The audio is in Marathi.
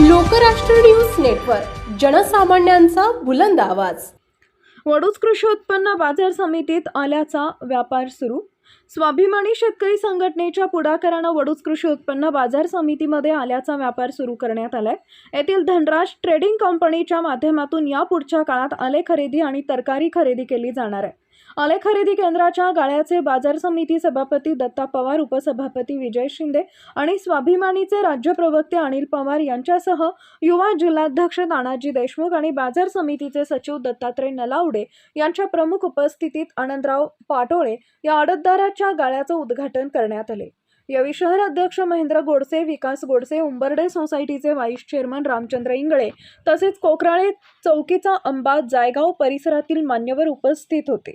लोकराष्ट्र न्यूज नेटवर्क जनसामान्यांचा बुलंद आवाज. वडूज कृषी उत्पन्न बाजार समितीत आल्याचा व्यापार सुरू. स्वाभिमानी शेतकरी संघटनेच्या पुढाकारानं वडूज कृषी उत्पन्न बाजार समितीमध्ये आल्याचा व्यापार सुरू करण्यात आलाय. येथील धनराज ट्रेडिंग कंपनीच्या माध्यमातून या पुढच्या काळात आले खरेदी आणि तरकारी खरेदी केली जाणार आहे. आले खरेदी केंद्राच्या गाळ्याचे बाजार समिती सभापती दत्ता पवार उपसभापती विजय शिंदे आणि स्वाभिमानीचे राज्य प्रवक्ते अनिल पवार यांच्यासह युवा जिल्हाध्यक्ष तानाजी देशमुख आणि बाजार समितीचे सचिव दत्तात्रय नलावडे यांच्या प्रमुख उपस्थितीत आनंदराव पाटोळे या अडतदाराच्या गाळ्याचं उद्घाटन करण्यात आले. यावेळी शहर अध्यक्ष महेंद्र गोडसे विकास गोडसे उंबर्डे सोसायटीचे व्हाईस चेअरमन रामचंद्र इंगळे तसेच कोकराळे चौकीचा अंबा जायगाव परिसरातील मान्यवर उपस्थित होते.